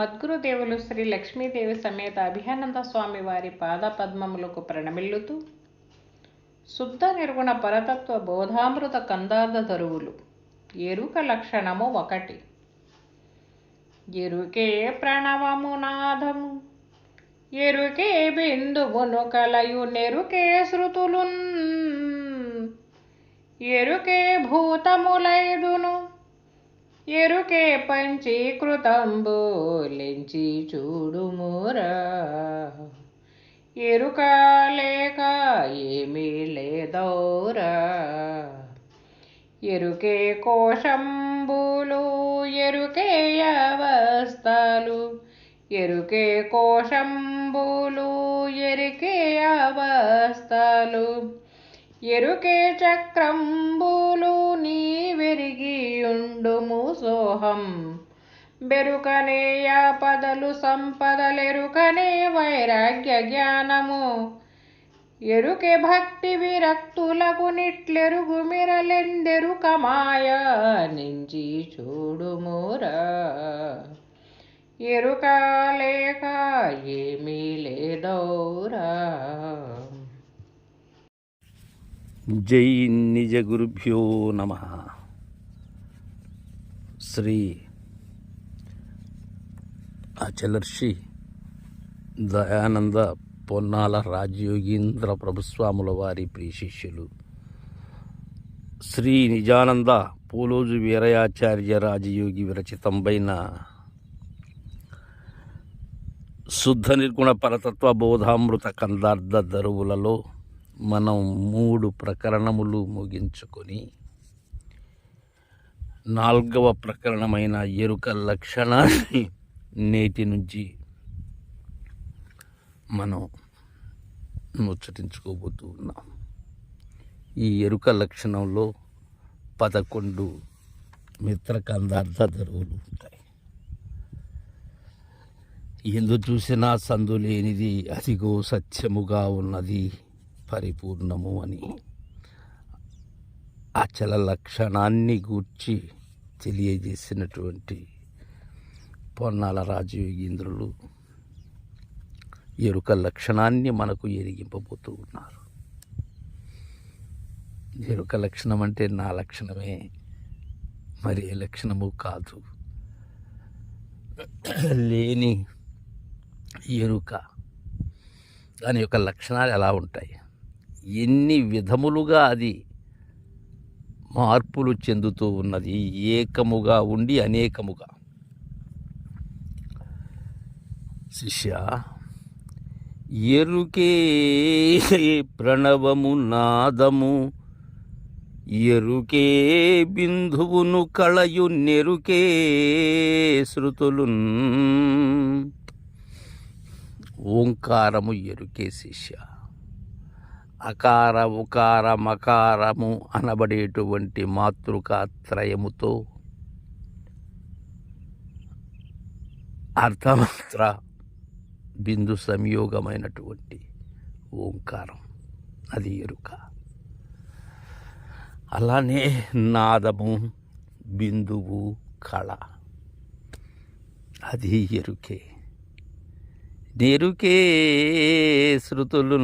మద్గురుదేవులు శ్రీ లక్ష్మీదేవి సమేత అభియానంద స్వామి వారి పాద పద్మములకు ప్రణమిల్లుతూ శుద్ధ నిర్గుణ పరతత్వ బోధామృత కందార్థ దరువులు ఎరుక లక్షణము ఒకటి. ఎరుకే ప్రణవము నాదము. ఎరుకే బిందువును కలయు నెరుకే శృతులున్. ఎరుకే భూతములైదును. ఎరుకే పంచీకృతంబు లెంచి చూడుమురా ఎరుక లేక ఏమీ లేదౌరా. ఎరుకే కోశంబులు ఎరుకే అవస్థలు ఎరుకే కోశంబులు ఎరికే అవస్థలు. ఎరుకే చక్రంబులు నీ వెరిగియుండుము సోహం. బెరుకనే యాపదలు సంపదలెరుకనే వైరాగ్య జ్ఞానము. ఎరుకే భక్తి విరక్తులకు నిట్లెరుగు మిరలెందెరుక మాయ నించి చూడుమురా ఎరుక లేక ఏమీ లేదౌరా. జై నిజ గురుభ్యో నమ. శ్రీ అచలర్షి దయానంద పొన్నాల రాజయోగీంద్ర ప్రభుస్వాముల వారి ప్రియ శిష్యులు. శ్రీ నిజానంద పూలోజు వీరయాచార్య రాజయోగి విరచితంబైన శుద్ధ నిర్గుణ పరతత్వ బోధామృత కందార్థ దరువులలో మనం మూడు ప్రకరణములు ముగించుకొని నాల్గవ ప్రకరణమైన ఎరుక లక్షణాన్ని నేటి నుంచి మనం ముచ్చటించుకోబోతూ ఉన్నాం. ఈ ఎరుక లక్షణంలో పదకొండు మిత్రకందార్థ దరువులు ఉంటాయి. ఎందు చూసినా సందు లేనిది అదిగో సత్యముగా ఉన్నది. పరిపూర్ణము అని. అచల లక్షణాన్ని గూర్చి తెలియజేసినటువంటి పొన్నాల రాజయోగీంద్రులు ఎరుక లక్షణాన్ని మనకు ఎరిగింపబోతూ ఉన్నారు. ఎరుక లక్షణం అంటే నా లక్షణమే మరి ఏ లక్షణము కాదు. లేని ఎరుక దాని యొక్క లక్షణాలు ఎలా ఉంటాయి? ఎన్ని విధములుగా అది మార్పులు చెందుతూ ఉన్నది. ఏకముగా ఉండి అనేకముగా. శిష్య ఎరుకే ప్రణవము నాదము ఎరుకే బిందువును కళయు నెరుకే శృతులు ఓంకారము ఎరుకే శిష్య. అకార ఉకార మకారము అనబడేటువంటి మాతృకాత్రయముతో అర్థమంత్ర బిందు సంయోగమైనటువంటి ఓంకారం. అది ఎరుక. అలానే నాదము బిందువు కళ. అది ఎరుకే. నెరుకే శృతులు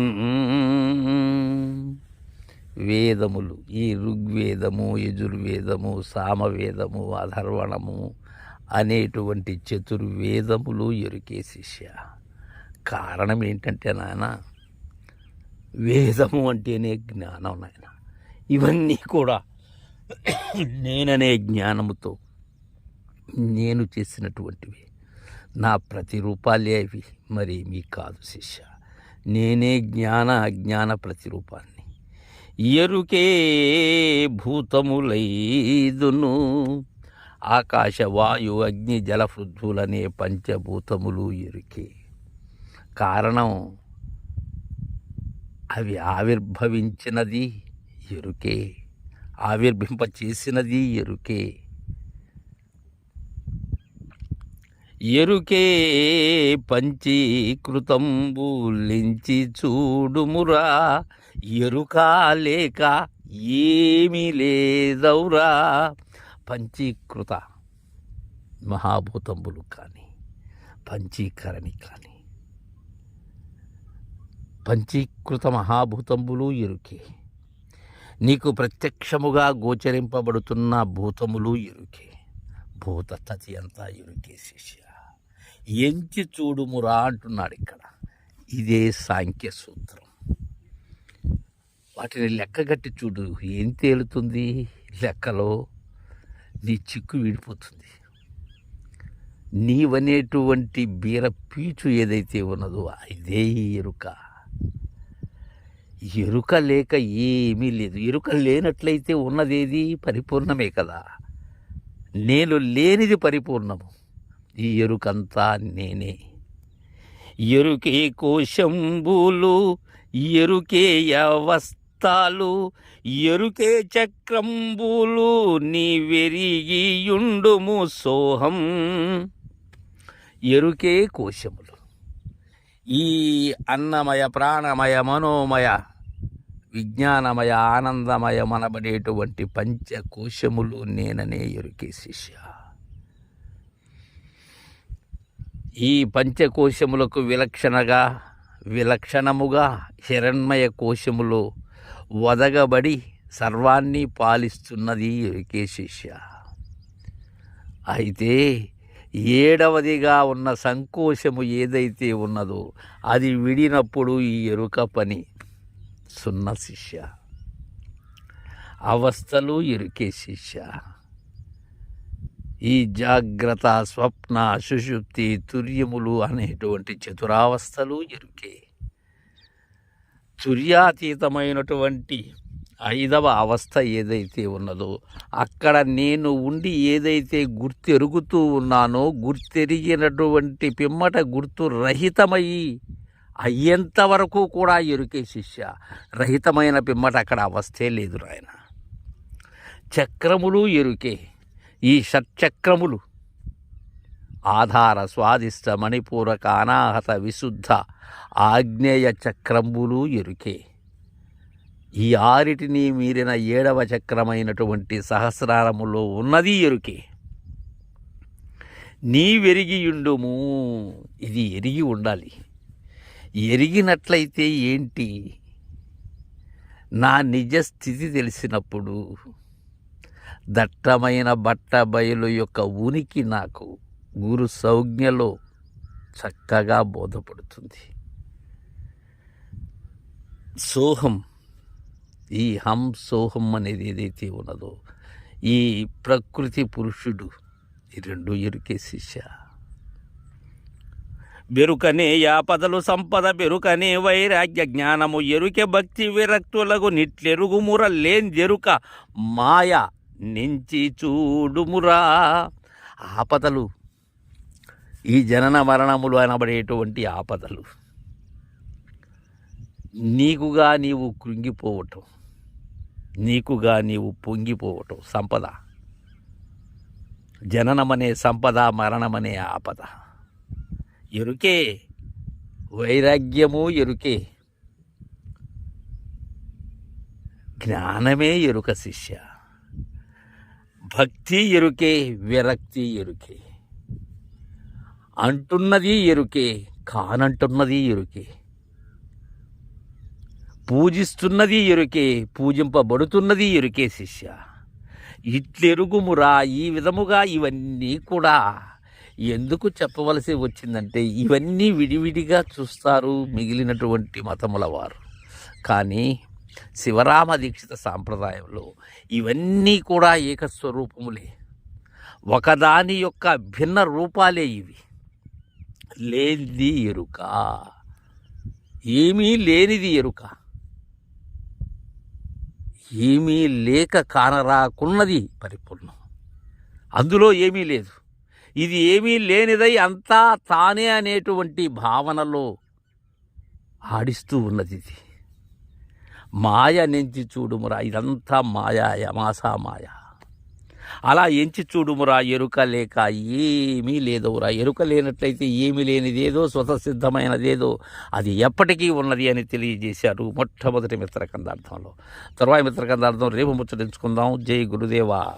వేదములు. ఈ ఋగ్వేదము యజుర్వేదము సామవేదము అధర్వణము అనేటువంటి చతుర్వేదములు ఎరుకే శిష్య. కారణం ఏంటంటే నాయన వేదము అంటేనే జ్ఞానం నాయన. ఇవన్నీ కూడా నేననే జ్ఞానముతో నేను చేసినటువంటివి. నా ప్రతిరూపాలే అవి. మరేమీ కాదు శిష్య. నేనే జ్ఞాన అజ్ఞాన ప్రతిరూపాన్ని ఎరుకే భూతములైదును. ఆకాశ వాయు అగ్ని జల పృథ్వులనే పంచభూతములు ఎరుకే. కారణం అవి ఆవిర్భవించినది ఎరుకే. ఆవిర్భింప చేసినది ఎరుకే. ఎరుకే పంచీకృతంబులించి చూడుమురా. ఎరుకా లేక ఏమీ లేదౌరా పంచీకృత మహాభూతంబులు కానీ పంచీకరణి కానీ. పంచీకృత మహాభూతంబులు ఎరుకే. నీకు ప్రత్యక్షముగా గోచరింపబడుతున్న భూతములు ఎరుకే. భూత తతి అంతా ఎరుకే శిష్య. ఎంచి చూడుమురా అంటున్నాడు ఇక్కడ. ఇదే సాంఖ్య సూత్రం వాటిని లెక్కగట్టి చూడు. ఏం తేలుతుంది? లెక్కలో నీ చిక్కు విడిపోతుంది. నీవనేటువంటి బీర పీచు ఏదైతే ఉన్నదో అదే ఈ ఎరుక. ఎరుక లేక ఏమీ లేదు. ఎరుక లేనట్లయితే ఉన్నదేది పరిపూర్ణమే కదా. నేను లేనిది పరిపూర్ణము. ఈ ఎరుకంతా నేనే. ఎరుకే కోశంబులు ఎరుకే అవస్థాలు ఎరుకే చక్రంబులు నీ వెరిగియుండుము సోహం. ఎరుకే కోశములు. ఈ అన్నమయ ప్రాణమయ మనోమయ విజ్ఞానమయ ఆనందమయ మనబడేటువంటి పంచకోశములు నేననే ఎరుకే శిష్య. ఈ పంచకోశములకు విలక్షణగా విలక్షణముగా హిరణ్మయ కోశములో వదగబడి సర్వాన్ని పాలిస్తున్నది ఎరుకే శిష్య అయితే ఏడవదిగా ఉన్న సంకోశము ఏదైతే ఉన్నదో అది విడినప్పుడు ఈ ఎరుక పని సున్న శిష్య. అవస్థలు ఎరుకే శిష్య ఈ జాగ్రత్త స్వప్న సుషుప్తి తుర్యములు అనేటువంటి చతురావస్థలు ఎరుకే. తుర్యాతీతమైనటువంటి ఐదవ అవస్థ ఏదైతే ఉన్నదో అక్కడ నేను ఉండి ఏదైతే గుర్తెరుగుతూ ఉన్నానో గుర్తెరిగినటువంటి పిమ్మట గుర్తు రహితమయ్యి అయ్యేంత వరకు కూడా ఎరుకే శిష్య. రహితమైన పిమ్మట అక్కడ అవస్థే లేదు రాయన చక్రములు ఎరుకే. ఈ షట్చక్రములు. ఆధార స్వాదిష్ట మణిపూరక అనాహత విశుద్ధ ఆగ్నేయ చక్రంబులు ఎరుకే. ఈ ఆరిటిని మీరిన ఏడవ చక్రమైనటువంటి సహస్రారములో ఉన్నది ఎరుకే. నీ వెరిగియుండుము ఇది ఎరిగి ఉండాలి. ఎరిగినట్లయితే ఏంటి? నా నిజ స్థితి తెలిసినప్పుడు దట్టమైన బట్ట బయలు యొక్క ఉనికి నాకు గురు సౌజ్ఞలో చక్కగా బోధపడుతుంది. సోహం ఈ హం సోహం అనేది ఏదైతే ఉన్నదో ఈ ప్రకృతి పురుషుడు ఈ రెండు ఎరుకే శిష్య. బెరుకనే యాపదలు సంపద బెరుకనే వైరాగ్య జ్ఞానము ఎరుకే భక్తి విరక్తులకు నిట్లెరుగుముర లేన్ జెరుక మాయ నించి చూడుమురా. ఆపదలు. ఈ జనన మరణములు అనబడేటువంటి ఆపదలు. నీకుగా నీవు కృంగిపోవటం. నీకుగా నీవు పొంగిపోవటం. సంపద. జననమనే సంపద మరణమనే ఆపద. ఎరుకే. వైరాగ్యము ఎరుకే. జ్ఞానమే ఎరుక శిష్య. భక్తి ఎరుకే విరక్తి ఎరుకే. అంటున్నది ఎరుకే కానంటున్నది ఎరుకే. పూజిస్తున్నది ఎరుకే పూజింపబడుతున్నది ఎరుకే శిష్య. ఇట్లెరుగుమురా ఈ విధముగా ఇవన్నీ కూడా ఎందుకు చెప్పవలసి వచ్చిందంటే ఇవన్నీ విడివిడిగా చూస్తారు మిగిలినటువంటి మతముల వారు. కానీ శివరామ దీక్షిత సాంప్రదాయంలో ఇవన్నీ కూడా ఏకస్వరూపములే. ఒకదాని యొక్క భిన్న రూపాలే ఇవి. లేనిది ఎరుక. ఏమీ లేనిది ఎరుక. ఏమీ లేక కానరాకున్నది పరిపూర్ణం. అందులో ఏమీ లేదు. ఇది ఏమీ లేనిదై అంతా తానే అనేటువంటి భావనలో ఆడిస్తూ ఉన్నది ఇది. మాయ నెంచి చూడుమురా ఇదంతా మాయా యమాసా మాయ. అలా ఎంచి చూడుమురా ఎరుక లేక ఏమీ లేదవురా. ఎరుక లేనట్లయితే ఏమీ లేనిదేదో స్వతసిద్ధమైనదేదో అది ఎప్పటికీ ఉన్నది అని తెలియజేశారు మొట్టమొదటి మిత్రకందార్థంలో. తర్వాత మిత్రకందార్థం రేపు ముచ్చటించుకుందాం. జై గురుదేవా.